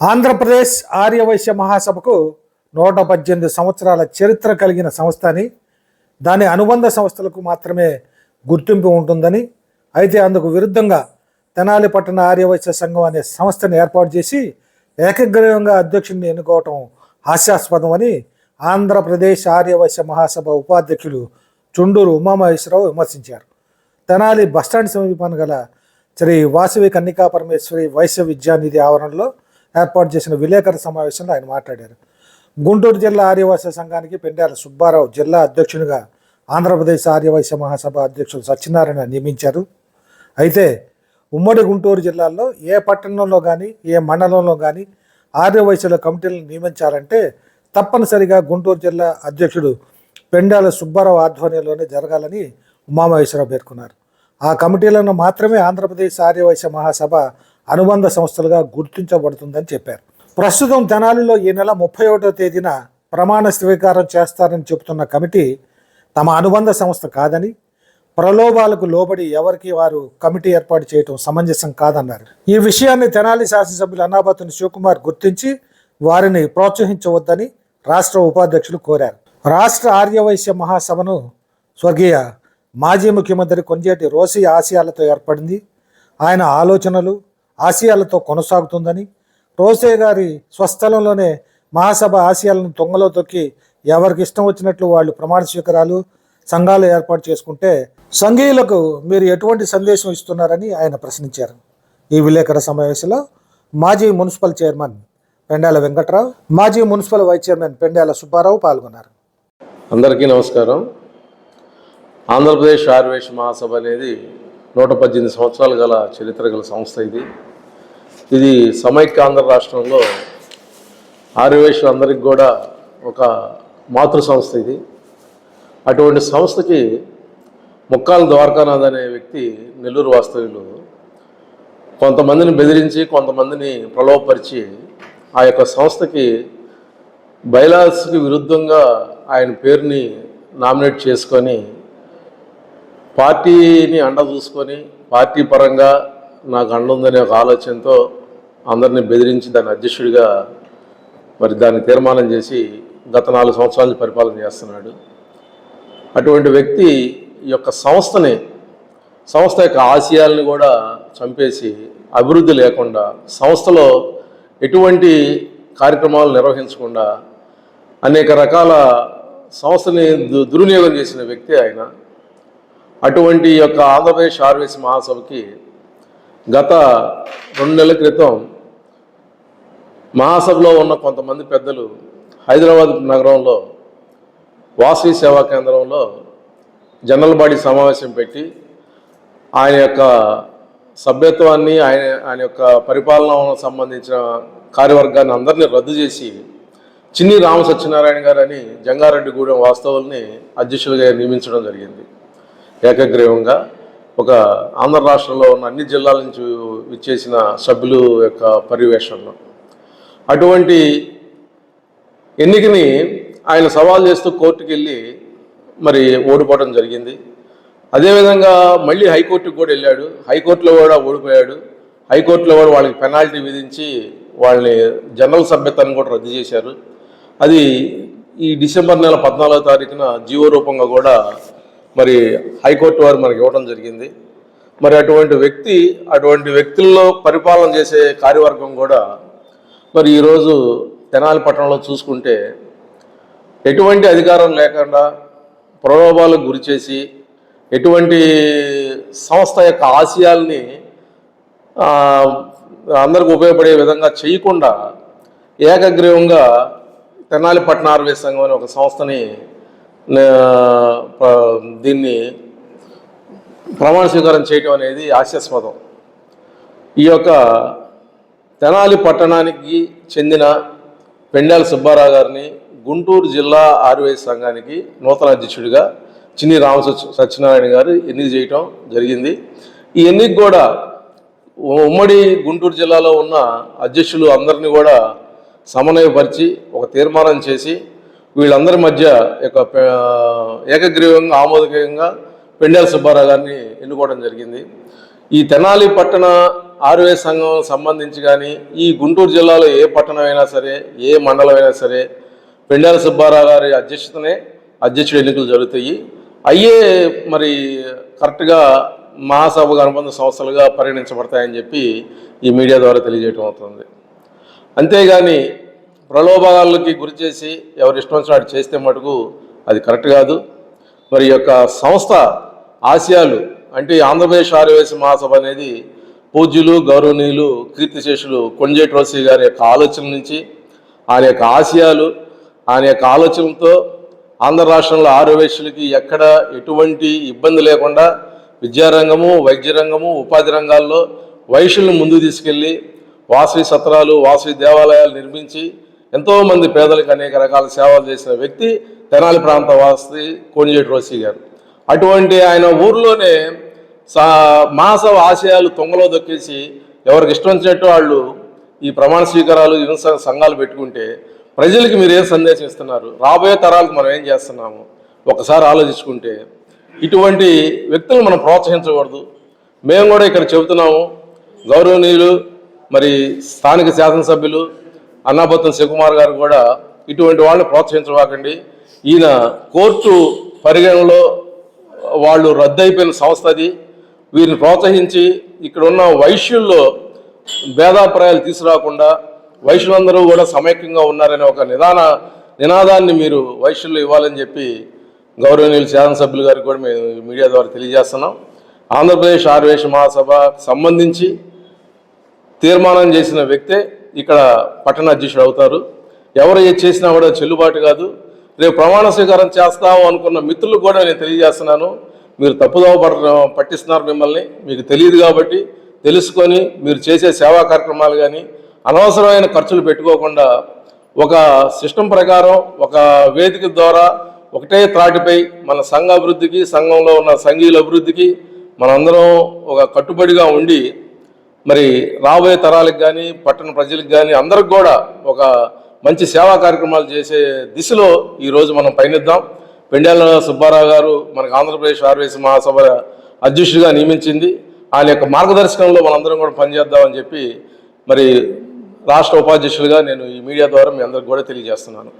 ఆంధ్రప్రదేశ్ ఆర్యవైశ్య మహాసభకు నూట పద్దెనిమిది సంవత్సరాల చరిత్ర కలిగిన సంస్థ అని దాని అనుబంధ సంస్థలకు మాత్రమే గుర్తింపు ఉంటుందని అయితే అందుకు విరుద్ధంగా తెనాలి పట్టణ ఆర్యవైశ్య సంఘం అనే సంస్థను ఏర్పాటు చేసి ఏకగ్రీవంగా అధ్యక్షుడిని ఎన్నుకోవటం హాస్యాస్పదం అని ఆంధ్రప్రదేశ్ ఆర్యవైశ్య మహాసభ ఉపాధ్యక్షులు చుండూరు ఉమామహేశ్వరరావు విమర్శించారు. తెనాలి బస్టాండ్ సమీపాన గల శ్రీ వాసవి కన్నికా పరమేశ్వరి వైశ్య విద్యానిధి ఆవరణలో ఏర్పాటు చేసిన విలేకరుల సమావేశంలో ఆయన మాట్లాడారు. గుంటూరు జిల్లా ఆర్యవైశ్య సంఘానికి పెండాల సుబ్బారావు జిల్లా అధ్యక్షునిగా ఆంధ్రప్రదేశ్ ఆర్యవైశ్య మహాసభ అధ్యక్షుడు సత్యనారాయణ నియమించారు. అయితే ఉమ్మడి గుంటూరు జిల్లాలో ఏ పట్టణంలో కానీ ఏ మండలంలో కానీ ఆర్యవైశ్యుల కమిటీలను నియమించాలంటే తప్పనిసరిగా గుంటూరు జిల్లా అధ్యక్షుడు పెండాల సుబ్బారావు ఆధ్వర్యంలోనే జరగాలని ఉమామహేశ్వరరావు పేర్కొన్నారు. ఆ కమిటీలను మాత్రమే ఆంధ్రప్రదేశ్ ఆర్యవైశ్య మహాసభ అనుబంధ సంస్థలుగా గుర్తించబడుతుందని చెప్పారు. ప్రస్తుతం తెనాలిలో ఈ నెల ముప్పై ఒకటో తేదీన ప్రమాణ స్వీకారం చేస్తారని చెబుతున్న కమిటీ తమ అనుబంధ సంస్థ కాదని ప్రలోభాలకు లోబడి ఎవరికి వారు కమిటీ ఏర్పాటు చేయటం సమంజసం కాదన్నారు. ఈ విషయాన్ని తెనాలి శాసనసభ్యులు అన్నాబతుని శివకుమార్ గుర్తించి వారిని ప్రోత్సహించవద్దని రాష్ట్ర ఉపాధ్యక్షులు కోరారు. రాష్ట్ర ఆర్యవైశ్య మహాసభను స్వర్గీయ మాజీ ముఖ్యమంత్రి కొంజేటి రోసి ఆశయాలతో ఏర్పడింది. ఆయన ఆలోచనలు ఆశయాలతో కొనసాగుతుందని రోసే గారి స్వస్థలంలోనే మహాసభ ఆశయాలను తొంగలో తొక్కి ఎవరికి ఇష్టం వచ్చినట్లు వాళ్ళు ప్రమాణ స్వీకారాలు సంఘాలు ఏర్పాటు చేసుకుంటే సంఘీయులకు మీరు ఎటువంటి సందేశం ఇస్తున్నారని ఆయన ప్రశ్నించారు. ఈ విలేకరుల సమావేశంలో మాజీ మున్సిపల్ చైర్మన్ పెండాల వెంకట్రావు మాజీ municipal vice chairman Pendala Subbarao పాల్గొన్నారు. అందరికీ నమస్కారం. ఆంధ్రప్రదేశ్ ఆర్యవేశ మహాసభ అనేది నూట పద్దెనిమిది సంవత్సరాలు గల చరిత్ర గల సంస్థ ఇది. ఇది సమైక్య ఆంధ్ర రాష్ట్రంలో ఆర్యవేశులందరికీ కూడా ఒక మాతృ సంస్థ ఇది. అటువంటి సంస్థకి ముక్కాల ద్వారకానాథ్ అనే వ్యక్తి నెల్లూరు వాస్తవ్యులు. కొంతమందిని బెదిరించి కొంతమందిని ప్రలోభపరిచి ఆ యొక్క సంస్థకి బైలాస్కి విరుద్ధంగా ఆయన పేరుని నామినేట్ చేసుకొని పార్టీని అండ చూసుకొని పార్టీ పరంగా నాకు అండ ఉందనే ఒక ఆలోచనతో అందరిని బెదిరించి దాని అధ్యక్షుడిగా మరి దాన్ని తీర్మానం చేసి గత నాలుగు సంవత్సరాలు పరిపాలన చేస్తున్నాడు. అటువంటి వ్యక్తి ఈ యొక్క సంస్థని సంస్థ యొక్క ఆశయాల్ని కూడా చంపేసి అభివృద్ధి లేకుండా సంస్థలో ఎటువంటి కార్యక్రమాలు నిర్వహించకుండా అనేక రకాల సంస్థని దు దుర్వినియోగం చేసిన వ్యక్తి ఆయన. అటువంటి యొక్క ఆంధ్రప్రదేశ్ ఆర్వీఎస్ మహాసభకి గత రెండు నెలల క్రితం మహాసభలో ఉన్న కొంతమంది పెద్దలు హైదరాబాద్ నగరంలో వాసవి సేవా కేంద్రంలో జనరల్ బాడీ సమావేశం పెట్టి ఆయన యొక్క సభ్యత్వాన్ని ఆయన ఆయన యొక్క పరిపాలనకు సంబంధించిన కార్యవర్గాన్ని అందరినీ రద్దు చేసి చిన్ని రామ సత్యనారాయణ గారు అని జంగారెడ్డిగూడెం వాస్తవుల్ని అధ్యక్షులుగా నియమించడం జరిగింది. ఏకగ్రీవంగా ఒక ఆంధ్ర రాష్ట్రంలో ఉన్న అన్ని జిల్లాల నుంచి విచ్చేసిన సభ్యులు యొక్క పర్యవేక్షణలో. అటువంటి ఎన్నికని ఆయన సవాల్ చేస్తూ కోర్టుకు వెళ్ళి మరి ఓడిపోవడం జరిగింది. అదేవిధంగా మళ్ళీ హైకోర్టుకు కూడా వెళ్ళాడు. హైకోర్టులో కూడా ఓడిపోయాడు. హైకోర్టులో కూడా వాళ్ళకి పెనాల్టీ విధించి వాళ్ళని జనరల్ సభ్యత్వాన్ని కూడా రద్దు చేశారు. అది ఈ డిసెంబర్ నెల పద్నాలుగో తారీఖున జీవో రూపంగా కూడా మరి హైకోర్టు వారు మనకి ఇవ్వడం జరిగింది. మరి అటువంటి వ్యక్తి అటువంటి వ్యక్తుల్లో పరిపాలన చేసే కార్యవర్గం కూడా మరి ఈరోజు తెనాలి పట్టణంలో చూసుకుంటే ఎటువంటి అధికారం లేకుండా ప్రలోభాలకు గురి చేసి ఎటువంటి సంస్థ యొక్క ఆశయాల్ని అందరికి ఉపయోగపడే విధంగా చేయకుండా ఏకగ్రీవంగా తెనాలి పట్టణ ఆర్వే సంఘం అనే ఒక సంస్థని దీన్ని ప్రమాణ స్వీకారం చేయటం అనేది హాస్యాస్పదం ఈ యొక్క తెనాలి పట్టణానికి చెందిన పెండాల సుబ్బారావు గారిని గుంటూరు జిల్లా ఆర్వై సంఘానికి నూతన అధ్యక్షుడిగా చిన్ని రామ సత్యనారాయణ గారు ఎన్నిక చేయటం జరిగింది. ఈ ఎన్నిక కూడా ఉమ్మడి గుంటూరు జిల్లాలో ఉన్న అధ్యక్షులు అందరినీ కూడా సమన్వయపరిచి ఒక తీర్మానం చేసి వీళ్ళందరి మధ్య యొక్క ఏకగ్రీవంగా ఆమోదకరంగా పెండాల సుబ్బారావు గారిని ఎన్నుకోవడం జరిగింది. ఈ తెనాలి పట్టణ ఆరువే సంఘం సంబంధించి కానీ ఈ గుంటూరు జిల్లాలో ఏ పట్టణం అయినా సరే ఏ మండలం అయినా సరే పెండాల సుబ్బారావు గారి అధ్యక్షతనే అధ్యక్షుడు ఎన్నికలు జరుగుతాయి. అయ్యే మరి కరెక్ట్గా మహాసభకు అనుబంధ సంస్థలుగా పరిగణించబడతాయని చెప్పి ఈ మీడియా ద్వారా తెలియజేయటం అవుతుంది. అంతేగాని ప్రలోభాలకి గురి చేసి ఎవరు ఇష్టం వచ్చినట్టు చేస్తే మటుకు అది కరెక్ట్ కాదు. మరి యొక్క సంస్థ ఆశయాలు అంటే ఆంధ్రప్రదేశ్ ఆర్యవేశ మహాసభ అనేది పూజ్యులు గౌరవనీయులు కీర్తిశేషులు కొంజేటి రోసి గారి యొక్క ఆలోచన నుంచి ఆయన యొక్క ఆశయాలు ఆయన యొక్క ఆలోచనతో ఆంధ్ర రాష్ట్రంలో ఆర్యవేశులకి ఎక్కడ ఎటువంటి ఇబ్బంది లేకుండా విద్యారంగము వైద్య రంగము ఉపాధి రంగాల్లో వైశ్యులను ముందుకు తీసుకెళ్ళి వాసవి సత్రాలు వాసవి దేవాలయాలు నిర్మించి ఎంతోమంది పేదలకు అనేక రకాల సేవలు చేసిన వ్యక్తి తెనాలి ప్రాంత వాసి కోణిజేటి రోసి గారు. అటువంటి ఆయన ఊర్లోనే సా మాసవ ఆశయాలు తొంగలో దొక్కేసి ఎవరికి ఇష్టం వచ్చినట్టు వాళ్ళు ఈ ప్రమాణ స్వీకారాలు హింస సంఘాలు పెట్టుకుంటే ప్రజలకి మీరు ఏం సందేశం ఇస్తున్నారు? రాబోయే తరాలకు మనం ఏం చేస్తున్నాము? ఒకసారి ఆలోచించుకుంటే ఇటువంటి వ్యక్తులను మనం ప్రోత్సహించకూడదు. మేము కూడా ఇక్కడ చెబుతున్నాము గౌరవనీయులు మరి స్థానిక శాసనసభ్యులు అన్నాబత్తం శివకుమార్ గారు కూడా ఇటువంటి వాళ్ళని ప్రోత్సహించవాకండి ఈయన కోర్టు పరిగణలో వాళ్ళు రద్దయిపోయిన సంస్థ అది. వీరిని ప్రోత్సహించి ఇక్కడ ఉన్న వైశ్యుల్లో భేదాభిప్రాయాలు తీసుకురాకుండా వైశ్యులందరూ కూడా సమైక్యంగా ఉన్నారనే ఒక నిదాన నినాదాన్ని మీరు వైశ్యుల్లో ఇవ్వాలని చెప్పి గౌరవనీయులు శాసనసభ్యులు గారికి కూడా మేము మీడియా ద్వారా తెలియజేస్తున్నాం. ఆంధ్రప్రదేశ్ ఆర్వేశ మహాసభ సంబంధించి తీర్మానం చేసిన వ్యక్తే ఇక్కడ పట్టణ అధ్యక్షుడు అవుతారు. ఎవరు ఏది చేసినా కూడా చెల్లుబాటు కాదు. రేపు ప్రమాణ స్వీకారం చేస్తాము అనుకున్న మిత్రులకు కూడా నేను తెలియజేస్తున్నాను. మీరు తప్పుదోవ పడ పట్టిస్తున్నారు మిమ్మల్ని. మీకు తెలియదు కాబట్టి తెలుసుకొని మీరు చేసే సేవా కార్యక్రమాలు కానీ అనవసరమైన ఖర్చులు పెట్టుకోకుండా ఒక సిస్టమ్ ప్రకారం ఒక వేదిక ద్వారా ఒకటే త్రాటిపై మన సంఘ అభివృద్ధికి సంఘంలో ఉన్న సంఘీయుల అభివృద్ధికి మనందరం ఒక కట్టుబడిగా ఉండి మరి రాబోయే తరాలకు కానీ పట్టణ ప్రజలకు కానీ అందరికి కూడా ఒక మంచి సేవా కార్యక్రమాలు చేసే దిశలో ఈరోజు మనం పయనిద్దాం. పెండాల సుబ్బారావు గారు మనకు ఆంధ్రప్రదేశ్ ఆర్వేసి మహాసభ అధ్యక్షుడిగా నియమించింది. ఆయన యొక్క మార్గదర్శకంలో మనందరం కూడా పనిచేద్దామని చెప్పి మరి రాష్ట్ర ఉపాధ్యక్షులుగా నేను ఈ మీడియా ద్వారా మీ అందరికి కూడా తెలియజేస్తున్నాను.